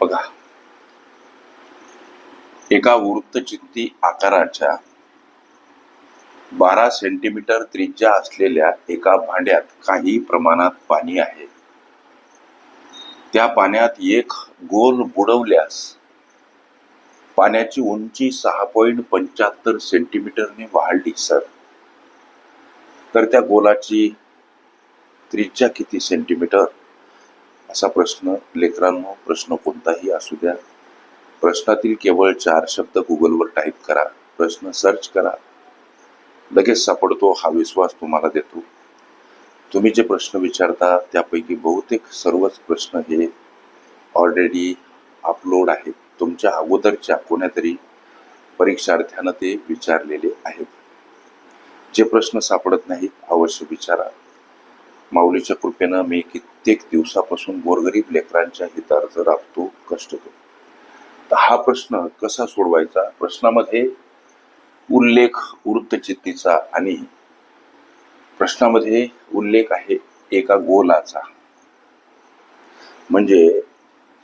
बघा. एका वृत्तचित्ती आकाराच्या बारा सेंटीमीटर त्रिज्या असलेल्या एका भांड्यात काही प्रमाणात पाणी आहे. त्या पाण्यात एक गोल बुडवल्यास पाण्याची उंची सहा पॉईंट पंच्याहत्तर सेंटीमीटरने वाढली सर. तर त्या गोलाची त्रिज्या किती सेंटीमीटर असा प्रश्न लेकरांनो प्रश्न कोणताही असू द्या. प्रश्नातील केवळ चार शब्द गुगलवर टाईप करा. प्रश्न सर्च करा. लगेच सापडतो हा विश्वास तुम्हाला देतो. तुम्ही जे प्रश्न विचारता त्यापैकी बहुतेक सर्वच प्रश्न हे ऑलरेडी अपलोड आहेत. तुमच्या अगोदरच्या कोण्यातरी परीक्षार्थ्यानं ते विचारलेले आहेत. जे प्रश्न सापडत नाहीत अवश्य विचारा. माऊलीच्या कृपेनं मी कित्येक दिवसापासून गोरगरीब लेकरांच्या हितार्थ राबतो कष्टतो तर हा प्रश्न कसा सोडवायचा? प्रश्नामध्ये उल्लेख वृत्तचित्तीचा आणि प्रश्नामध्ये उल्लेख आहे एका गोलाचा. म्हणजे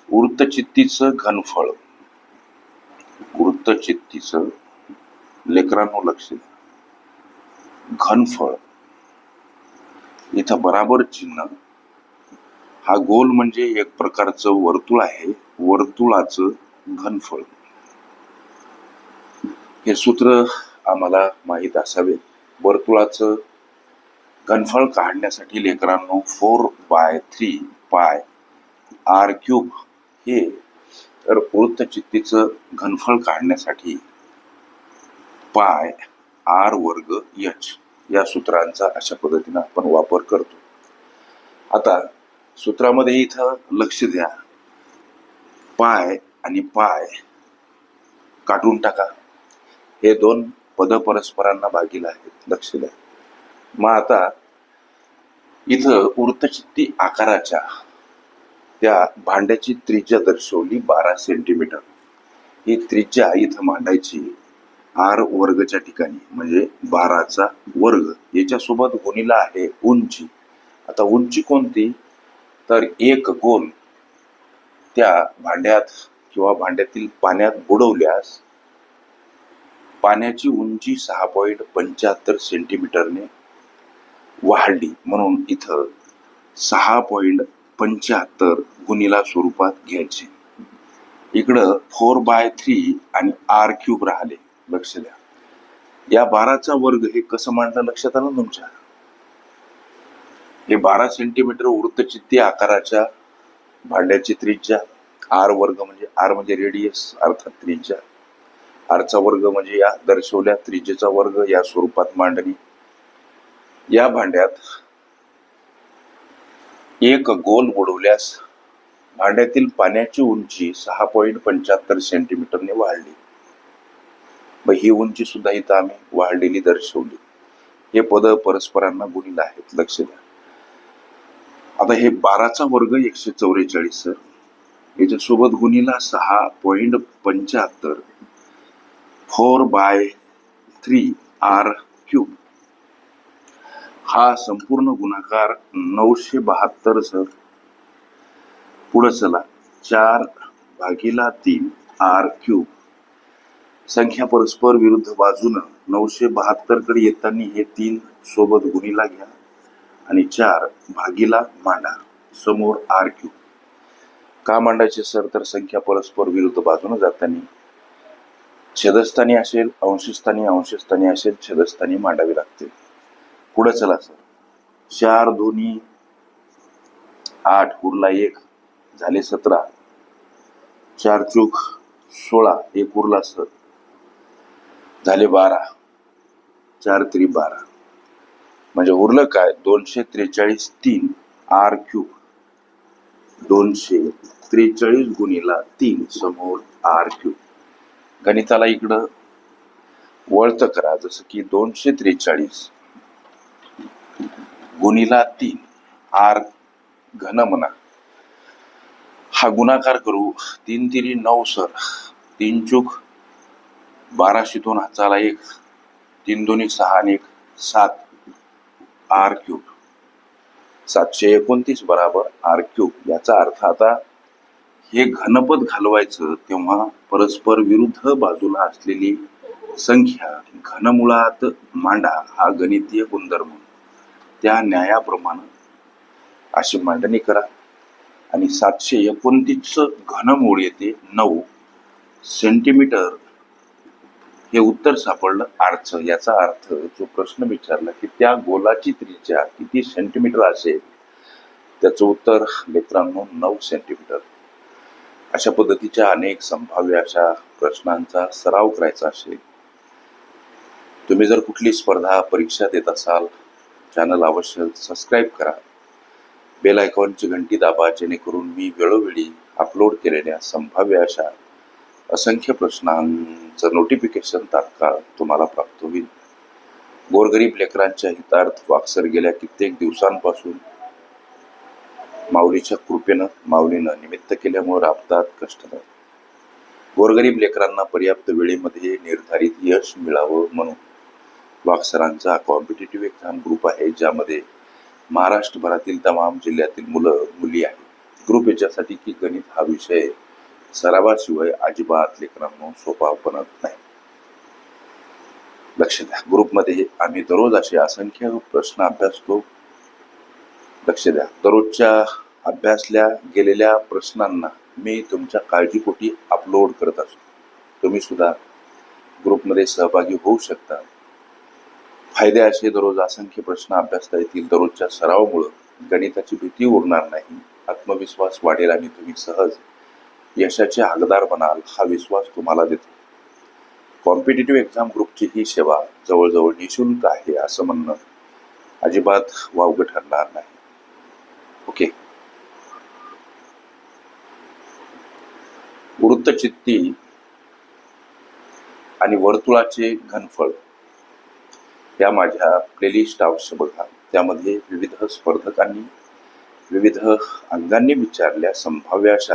वृत्तचित्तीचं घनफळ. वृत्तचित्तीचं लेकरांनो लक्ष घनफळ. इथं बराबर चिन्ह हा गोल म्हणजे एक प्रकारचं वर्तुळ आहे. वर्तुळाचं घनफळ. हे सूत्र आम्हाला माहीत असावे. वर्तुळाचं घनफळ काढण्यासाठी लेकरांनो four by three pi r cube हे तर वृत्तचित्तीचं घनफळ काढण्यासाठी पाय आर वर्ग एच या सूत्रांचा अशा पद्धतीने आपण वापर करतो. आता सूत्रामध्ये इथं लक्ष द्या. पाय आणि पाय काढून टाका. हे दोन पद परस्परांना भागीला आहेत. लक्ष द्या. मग आता इथं वृत्तचित्ती आकाराच्या त्या भांड्याची त्रिज्या दर्शवली बारा सेंटीमीटर ही त्रिज्या इथं मांडायची आर वर्गच्या ठिकाणी म्हणजे बाराचा वर्ग. याच्यासोबत गुणीला आहे उंची. आता उंची कोणती? तर एक गोल त्या भांड्यात किंवा भांड्यातील पाण्यात बुडवल्यास पाण्याची उंची सहा पॉईंट पंच्याहत्तर सेंटीमीटरने वाढली. म्हणून इथं सहा पॉईंट पंच्याहत्तर गुणीला स्वरूपात घ्यायचे. इकडं फोर बाय थ्री आणि आर क्यूब राहिले. लक्ष द्या. या बाराचा वर्ग हे कसं मांडलं? लक्षात आलं तुमच्या? हे बारा सेंटीमीटर वृत्तचित्ती आकाराच्या भांड्याची त्रिज्या आर वर्ग म्हणजे आर म्हणजे रेडियस अर्थात त्रिज्या. आरचा वर्ग म्हणजे या दर्शवल्या त्रिज्येचा वर्ग या स्वरूपात मांडणी. या भांड्यात एक गोल बुडवल्यास भांड्यातील पाण्याची उंची सहा पॉईंट पंच्याहत्तर सेंटीमीटरने वाढली. मग ही उंची सुद्धा इथं आम्ही वाढलेली दर्शवली. हे पद परस्परांना गुणील आहेत लक्ष द्या. आता हे बाराचा वर्ग एकशे चौवेचाळीस सर. याच्यासोबत गुणीला सहा पॉईंट पंच्याहत्तर. Four by three r cube. हा संपूर्ण गुणाकार नऊशे बहात्तर सर. पुढं चला. चार भागीला तीन आर क्यूब. संख्या परस्पर विरुद्ध बाजूनं नऊशे बहात्तरकडे येताना हे तीन सोबत गुणीला घ्या. आणि चार भागीला मांडा. समोर आर क्यू. का मांडायचे सर? तर संख्या परस्पर विरुद्ध बाजूने जाताना. छेदस्थानी असेल अंशस्थानी अंशस्थानी असेल छेदस्थानी मांडावी लागते. पुढे चला सर. चार दोन्ही आठ उरला एक. झाले सतरा. चार चूक सोळा. एक उरला सर. झाले बारा. चार त्रि बारा म्हणजे उरलं काय? दोनशे त्रेचाळीस तीन आर क्यूब. दोनशे त्रेचाळीस गुणीला तीन समोर आर क्यूब. गणिताला इकडं वळतं करा जसं की दोनशे त्रेचाळीस गुणीला तीन आर घन म्हणा. हा गुणाकार करू. तीन तिरी नऊ सर. तीन चूक बाराशे दोन हाताला एक. तीन दोन्ही सहा आणि एक सात. R cube. सातशे एकोणतीस बराबर आर क्यूब याचा अर्थ आता हे घनपद घालवायचं तेव्हा परस्पर विरुद्ध बाजूला असलेली संख्या घनमुळात मांडा हा गणितीय गुणधर्म. त्या न्यायाप्रमाणे अशी मांडणी करा. आणि सातशे एकोणतीस घनमूळ येते नऊ सेंटीमीटर. हे उत्तर सापडलं अर्थ याचा अर्थ जो प्रश्न विचारला की त्या गोलाची त्रिज्या किती सेंटीमीटर असेल? त्याचं उत्तर मित्रांनो नऊ सेंटीमीटर अशा पद्धतीच्या अनेक संभाव्य अशा प्रश्नांचा सराव करायचा असेल. तुम्ही जर कुठली स्पर्धा परीक्षा देत असाल चॅनल अवश्य सबस्क्राईब करा. बेल आयकॉनची घंटी दाबा जेणेकरून मी वेळोवेळी अपलोड केलेल्या संभाव्य अशा असंख्य प्रश्नांचं नोटिफिकेशन तात्काळ तुम्हाला प्राप्त होईल. गोरगरीब लेकरांच्या हितार्थ वाक्सर गेल्या कित्येक दिवसांपासून. माऊलीच्या कृपेनं माऊलीनं निमित्त केल्यामुळे राबतात कष्टदार गोरगरीब लेकरांना पर्याप्त वेळेमध्ये निर्धारित यश मिळावं म्हणून वाक्सरांचा कॉम्पिटेटिव्ह एक्झाम ग्रुप आहे ज्यामध्ये महाराष्ट्रभरातील तमाम जिल्ह्यातील मुलं मुली आहेत. ग्रुप याच्यासाठी की गणित हा विषय सरावाशिवाय अजिबात लेकरांनो सोपा बनत नाही. लक्ष द्या. ग्रुपमध्ये आम्ही दररोज असे असंख्य प्रश्न अभ्यासतो. लक्ष द्या. दररोजच्या अभ्यासल्या गेलेल्या प्रश्नांना मी तुमच्या काळजीपोटी अपलोड करत असतो. तुम्ही सुद्धा ग्रुपमध्ये सहभागी होऊ शकता. फायदे असे दररोज असंख्य प्रश्न अभ्यासता येतील. दररोजच्या सरावामुळं गणिताची भीती उरणार नाही. आत्मविश्वास वाढेल आणि तुम्ही सहज यशाचे हकदार बनाल हा विश्वास तुम्हाला देतो. कॉम्पिटेटिव्ह एक्झाम ग्रुपची ही सेवा जवळजवळ निशुल्क आहे असं म्हणणं अजिबात वावगं ठरणार नाही. ओके वृत्तचित्ती आणि वर्तुळाचे घनफळ या माझ्या प्लेलिस्ट अवश्य बघा. त्यामध्ये विविध स्पर्धकांनी विविध अंगांनी विचारल्या संभाव्य अशा